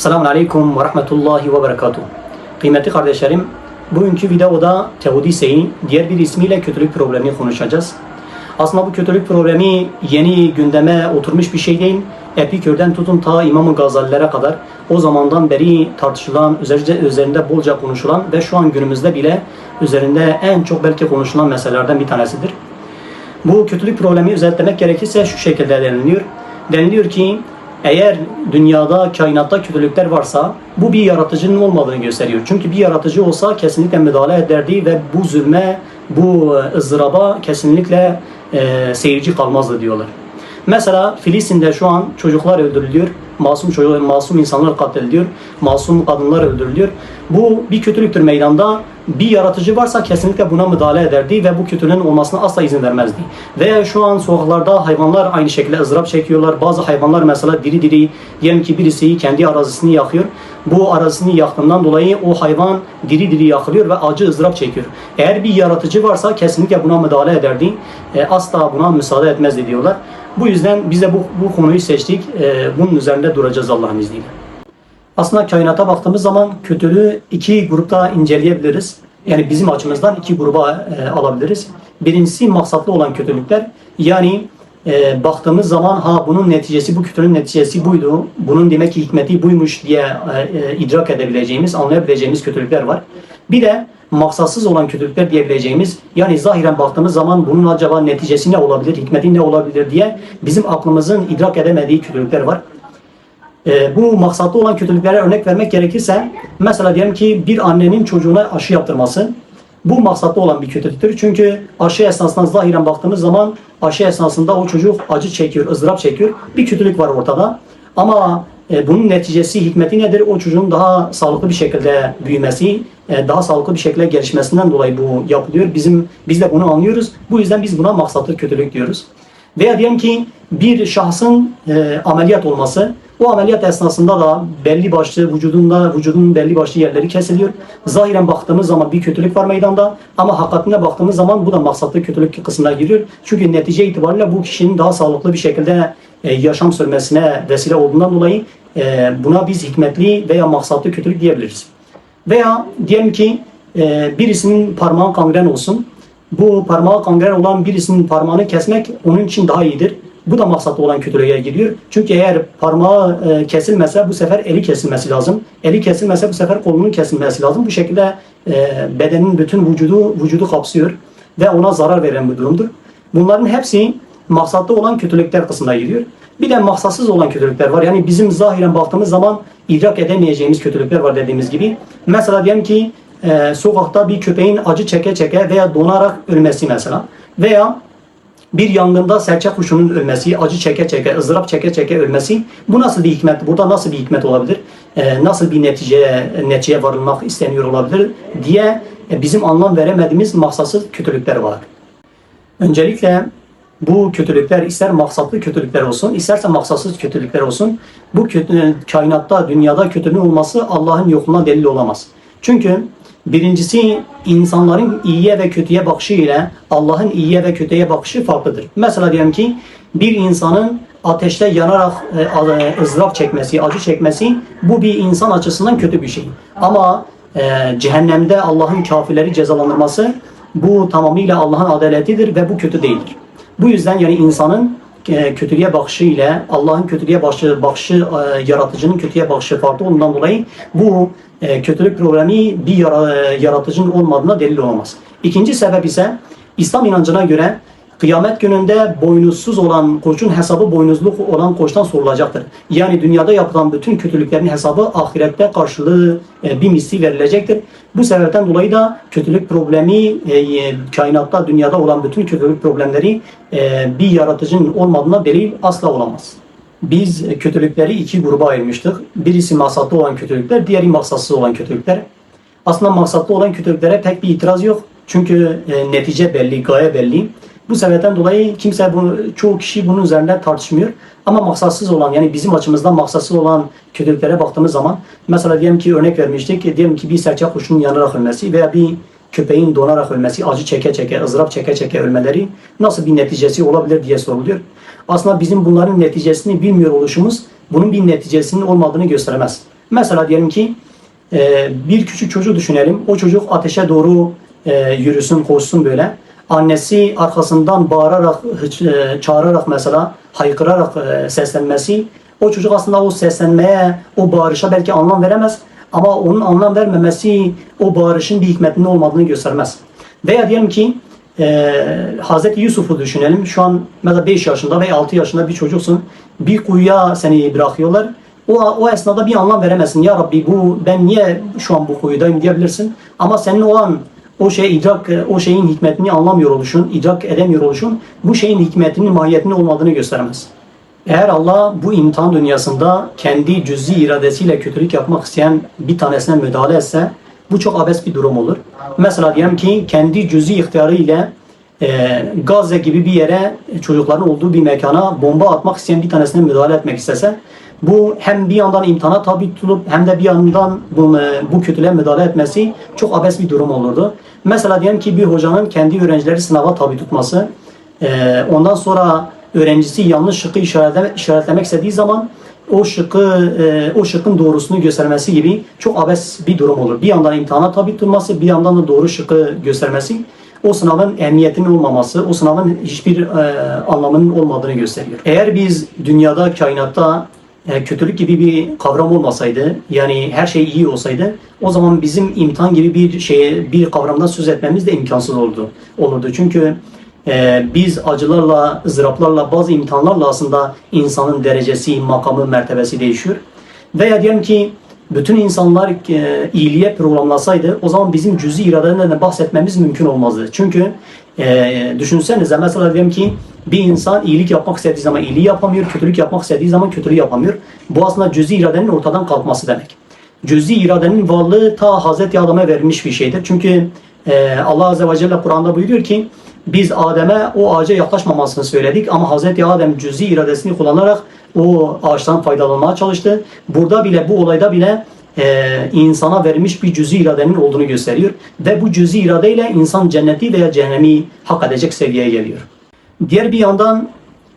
Selamun Aleyküm ve Rahmetullahi ve Berekatuhu. Kıymetli kardeşlerim, bugünkü videoda Teodise'yi diğer bir ismiyle kötülük problemi konuşacağız. Aslında bu kötülük problemi yeni gündeme oturmuş bir şey değil. Epikür'den tutun ta İmam-ı kadar o zamandan beri tartışılan, üzerinde, üzerinde bolca konuşulan ve şu an günümüzde bile üzerinde en çok belki konuşulan meselelerden bir tanesidir. Bu kötülük problemi özetlemek gerekirse şu şekilde deniliyor. Deniliyor ki eğer dünyada, kainatta kötülükler varsa bu bir yaratıcının olmadığını gösteriyor. Çünkü bir yaratıcı olsa kesinlikle müdahale ederdi ve bu zulme, bu e, ızdıraba kesinlikle e, seyirci kalmazdı diyorlar. Mesela Filistin'de şu an çocuklar öldürülüyor. Masum çocuk, masum insanlar katlediliyor. Masum kadınlar öldürülüyor. Bu bir kötülüktür meydanda. Bir yaratıcı varsa kesinlikle buna müdahale ederdi ve bu kötülüğün olmasına asla izin vermezdi. Veya şu an sokaklarda hayvanlar aynı şekilde ızdırap çekiyorlar. Bazı hayvanlar mesela diri diri diyelim ki birisi kendi arazisini yakıyor. Bu arazisini yaktığından dolayı o hayvan diri diri yakılıyor ve acı ızdırap çekiyor. Eğer bir yaratıcı varsa kesinlikle buna müdahale ederdi. E, asla buna müsaade etmezdi diyorlar. Bu yüzden biz de bu, bu konuyu seçtik. E, bunun üzerinde duracağız Allah'ın izniyle. Aslında kainata baktığımız zaman kötülüğü iki grupta inceleyebiliriz. Yani bizim açımızdan iki gruba e, alabiliriz. Birincisi maksatlı olan kötülükler. Yani e, baktığımız zaman ha bunun neticesi, bu kötülüğün neticesi buydu. Bunun demek ki hikmeti buymuş diye e, e, idrak edebileceğimiz, anlayabileceğimiz kötülükler var. Bir de maksatsız olan kötülükler diyebileceğimiz yani zahiren baktığımız zaman bunun acaba neticesi ne olabilir, hikmeti ne olabilir diye bizim aklımızın idrak edemediği kötülükler var. E, bu maksatlı olan kötülüklere örnek vermek gerekirse mesela diyelim ki bir annenin çocuğuna aşı yaptırması bu maksatlı olan bir kötülüktür. Çünkü aşı esnasında zahiren baktığımız zaman aşı esnasında o çocuk acı çekiyor, ızdırap çekiyor. Bir kötülük var ortada. Ama e, bunun neticesi, hikmeti nedir? O çocuğun daha sağlıklı bir şekilde büyümesi, e, daha sağlıklı bir şekilde gelişmesinden dolayı bu yapılıyor. Bizim biz de bunu anlıyoruz. Bu yüzden biz buna maksatlı kötülük diyoruz. Veya diyelim ki bir şahsın e, ameliyat olması, o ameliyat esnasında da belli başlı vücudunda vücudun belli başlı yerleri kesiliyor. Zahiren baktığımız zaman bir kötülük var meydanda ama hakikatine baktığımız zaman bu da maksatlı kötülük kısmına giriyor. Çünkü netice itibariyle bu kişinin daha sağlıklı bir şekilde e, yaşam sürmesine vesile olduğundan dolayı e, buna biz hikmetli veya maksatlı kötülük diyebiliriz. Veya diyelim ki e, birisinin parmağı kangren olsun. Bu parmağı kangren olan birisinin parmağını kesmek onun için daha iyidir. Bu da maksatlı olan kötülüğe giriyor. Çünkü eğer parmağı e, kesilmese bu sefer eli kesilmesi lazım. Eli kesilmese bu sefer kolunun kesilmesi lazım. Bu şekilde bedenin bütün vücudu vücudu kapsıyor ve ona zarar veren bir durumdur. Bunların hepsi maksatlı olan kötülükler kısmına giriyor. Bir de maksatsız olan kötülükler var. Yani bizim zahiren baktığımız zaman idrak edemeyeceğimiz kötülükler var dediğimiz gibi. Mesela diyelim ki e, sokakta bir köpeğin acı çeke çeke veya donarak ölmesi mesela. Veya bir yangında serçe kuşunun ölmesi, acı çeke çeke, ızdırap çeke çeke ölmesi. Bu nasıl bir hikmet? Burada nasıl bir hikmet olabilir? E, nasıl bir neticeye, neticeye varılmak isteniyor olabilir diye e, bizim anlam veremediğimiz maksatsız kötülükler var. Öncelikle bu kötülükler ister maksatlı kötülükler olsun, isterse maksatsız kötülükler olsun. Bu kötü, kainatta, dünyada kötülüğün olması Allah'ın yokluğuna delil olamaz. Çünkü birincisi insanların iyiye ve kötüye bakışı ile Allah'ın iyiye ve kötüye bakışı farklıdır. Mesela diyelim ki bir insanın ateşte yanarak e, ızdırap çekmesi, acı çekmesi bu bir insan açısından kötü bir şey. Ama e, cehennemde Allah'ın kafirleri cezalandırması bu tamamıyla Allah'ın adaletidir ve bu kötü değildir. Bu yüzden yani insanın e, kötülüğe bakışı ile Allah'ın kötülüğe bakışı, bakışı e, yaratıcının kötüye bakışı farklı olduğundan dolayı bu e, kötülük problemi bir yaratıcının olmadığına delil olamaz. İkinci sebep ise İslam inancına göre kıyamet gününde boynuzsuz olan koçun hesabı boynuzlu olan koçtan sorulacaktır. Yani dünyada yapılan bütün kötülüklerin hesabı ahirette karşılığı bir misli verilecektir. Bu sebepten dolayı da kötülük problemi kainatta dünyada olan bütün kötülük problemleri bir yaratıcının olmadığına delil asla olamaz biz kötülükleri iki gruba ayırmıştık. Birisi maksatlı olan kötülükler, diğeri maksatsız olan kötülükler. Aslında maksatlı olan kötülüklere pek bir itiraz yok. Çünkü e, netice belli, gaye belli. Bu sebepten dolayı kimse bunu, çoğu kişi bunun üzerinde tartışmıyor. Ama maksatsız olan yani bizim açımızdan maksatsız olan kötülüklere baktığımız zaman mesela diyelim ki örnek vermiştik. Diyelim ki bir serçe kuşunun yanarak ölmesi veya bir köpeğin donarak ölmesi, acı çeke çeke, ızdırap çeke çeke ölmeleri nasıl bir neticesi olabilir diye soruluyor. Aslında bizim bunların neticesini bilmiyor oluşumuz bunun bir neticesinin olmadığını göstermez. Mesela diyelim ki e, bir küçük çocuğu düşünelim. O çocuk ateşe doğru e, yürüsün, koşsun böyle. Annesi arkasından bağırarak, e, çağırarak mesela haykırarak seslenmesi. O çocuk aslında o seslenmeye, o bağırışa belki anlam veremez. Ama onun anlam vermemesi o bağırışın bir hikmetinin olmadığını göstermez. Veya diyelim ki e, Hazreti Yusuf'u düşünelim. Şu an mesela 5 yaşında veya 6 yaşında bir çocuksun. Bir kuyuya seni bırakıyorlar. O, o esnada bir anlam veremezsin. Ya Rabbi bu ben niye şu an bu kuyudayım diyebilirsin. Ama senin o an o şey idrak, o şeyin hikmetini anlamıyor oluşun, idrak edemiyor oluşun bu şeyin hikmetinin, mahiyetinin olmadığını göstermez. Eğer Allah bu imtihan dünyasında kendi cüzi iradesiyle kötülük yapmak isteyen bir tanesine müdahale etse bu çok abes bir durum olur. Mesela diyelim ki kendi cüzi ihtiyarı ile e, Gazze gibi bir yere çocukların olduğu bir mekana bomba atmak isteyen bir tanesine müdahale etmek istese bu hem bir yandan imtihana tabi tutulup hem de bir yandan bunu, bu kötülüğe müdahale etmesi çok abes bir durum olurdu. Mesela diyelim ki bir hocanın kendi öğrencileri sınava tabi tutması ee, ondan sonra öğrencisi yanlış şıkkı işaretleme, işaretlemek istediği zaman o şıkkı, e, o şıkkın doğrusunu göstermesi gibi çok abes bir durum olur. Bir yandan imtihana tabi tutulması, bir yandan da doğru şıkkı göstermesi o sınavın emniyetinin olmaması, o sınavın hiçbir e, anlamının olmadığını gösteriyor. Eğer biz dünyada, kainatta e, kötülük gibi bir kavram olmasaydı, yani her şey iyi olsaydı, o zaman bizim imtihan gibi bir şeye, bir kavramdan söz etmemiz de imkansız oldu. Olurdu. Çünkü e, biz acılarla, ızdıraplarla, bazı imtihanlarla aslında insanın derecesi, makamı, mertebesi değişiyor. Veya diyelim ki bütün insanlar e, iyiliğe programlasaydı o zaman bizim cüzi iradeden de bahsetmemiz mümkün olmazdı. Çünkü e, düşünsenize mesela diyelim ki bir insan iyilik yapmak istediği zaman iyiliği yapamıyor, kötülük yapmak istediği zaman kötülüğü yapamıyor. Bu aslında cüzi iradenin ortadan kalkması demek. Cüzi iradenin varlığı ta Hazreti Adem'e verilmiş bir şeydir. Çünkü e, Allah Azze ve Celle Kur'an'da buyuruyor ki biz Adem'e o ağaca yaklaşmamasını söyledik ama Hazreti Adem cüzi iradesini kullanarak o ağaçtan faydalanmaya çalıştı. Burada bile bu olayda bile e, insana verilmiş bir cüzi iradenin olduğunu gösteriyor. Ve bu cüzi iradeyle insan cenneti veya cehennemi hak edecek seviyeye geliyor. Diğer bir yandan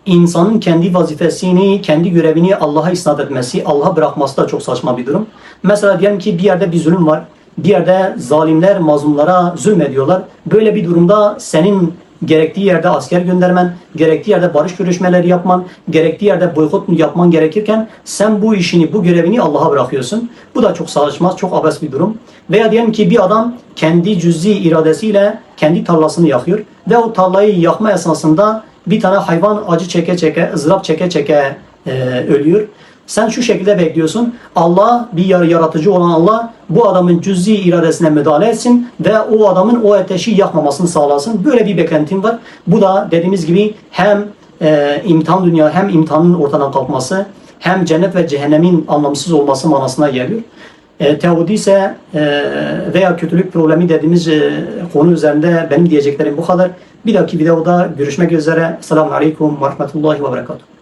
insanın kendi vazifesini, kendi görevini Allah'a isnat etmesi, Allah'a bırakması da çok saçma bir durum. Mesela diyelim ki bir yerde bir zulüm var. Bir yerde zalimler mazlumlara zulmediyorlar. Böyle bir durumda senin gerektiği yerde asker göndermen, gerektiği yerde barış görüşmeleri yapman, gerektiği yerde boykot yapman gerekirken sen bu işini, bu görevini Allah'a bırakıyorsun. Bu da çok saçma, çok abes bir durum. Veya diyelim ki bir adam kendi cüzi iradesiyle kendi tarlasını yakıyor ve o tarlayı yakma esnasında bir tane hayvan acı çeke çeke, ızdırap çeke çeke e, ölüyor. Sen şu şekilde bekliyorsun. Allah bir yar- yaratıcı olan Allah bu adamın cüzi iradesine müdahale etsin ve o adamın o ateşi yakmamasını sağlasın. Böyle bir beklentin var. Bu da dediğimiz gibi hem e, imtihan dünya hem imtihanın ortadan kalkması hem cennet ve cehennemin anlamsız olması manasına geliyor. E, Tevhidi ise e, veya kötülük problemi dediğimiz e, konu üzerinde benim diyeceklerim bu kadar. Bir dahaki videoda görüşmek üzere. Selamun Aleyküm ve Rahmetullahi ve Berekatuhu.